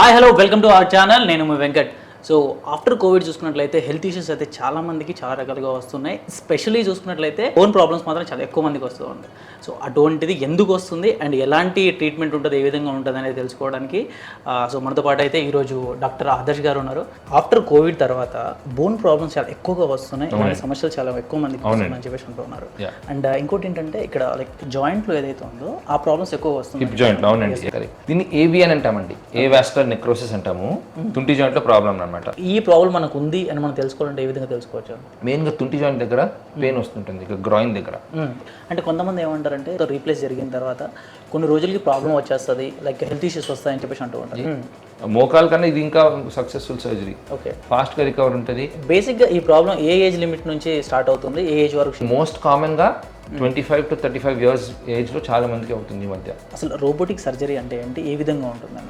Hi hello welcome to our channel నేను మీ Venkat. So after covid చూసుకున్నట్లయితే హెల్త్ ఇష్యూస్ అయితే చాలా మందికి చాలా రకాలుగా వస్తున్నాయి. స్పెషల్లీ చూసుకున్నట్లయితే ఓన్ ప్రాబ్లమ్స్ మాత్రం చాలా ఎక్కువ మందికి వస్తూ ఉంటాయి. సో అటువంటిది ఎందుకు వస్తుంది? అండ్ ఎలాంటి ట్రీట్మెంట్ ఉంటుంది? ఏ విధంగా ఉంటుంది అనేది తెలుసుకోవడానికి సో మనతో పాటు అయితే ఈరోజు డాక్టర్ ఆదర్శ్ గారు ఉన్నారు. ఆఫ్టర్ కోవిడ్ తర్వాత బోన్ ప్రాబ్లమ్స్ చాలా ఎక్కువగా వస్తున్నాయి. ఇలాంటి సమస్యలు చాలా ఎక్కువ మందికి వస్తున్నాయని చెప్పేసి అంటూ ఉన్నారు. Yeah. అండ్ ఇంకోటి ఏంటంటే ఇక్కడ లైక్ జాయింట్లో ఏదైతే ఉందో ఆ ప్రాబ్లమ్స్ ఎక్కువ వస్తుంది హిప్ జాయింట్ అవునండి. Correct. దీన్ని ఏబి అని అంటామండి. ఏ వాస్కులర్ నెక్రోసిస్ అంటాము. తుంటి జాయింట్లో ప్రాబ్లం అనమాట ఈ ప్రాబ్లం మనకు ఉంది అని మనం తెలుసుకోవాలంటే ఏ విధంగా తెలుసుకోవచ్చు? మెయిన్గా తుంటి జాయింట్ దగ్గర పెయిన్ వస్తుంటుంది ఇక్కడ గ్రాయిన్ దగ్గర. అంటే కొంతమంది ఏమంటారంటే రీప్లేస్ జరిగిన తర్వాత కొన్ని రోజులకి ప్రాబ్లం వచ్చేస్తుంది లైక్ హెల్త్ ఇష్యూస్ వస్తాయని చెప్పేసి అంటూ ఉంటారు. మ్మ్. మోకాల కన్నా ఇది ఇంకా సక్సెస్ఫుల్ సర్జరీ. ఓకే. ఫాస్ట్గా రికవర్ ఉంటుంది. బేసిక్గా ఈ ప్రాబ్లం ఏ ఏజ్ లిమిట్ నుంచి స్టార్ట్ అవుతుంది ఏ ఏజ్ వరకు మోస్ట్ కామన్గా twenty five to thirty five years ఏజ్లో చాలా మందికి అవుతుంది ఈ మధ్య. అసలు రోబోటిక్ సర్జరీ అంటే ఏంటి? ఏ విధంగా ఉంటుందండి? అది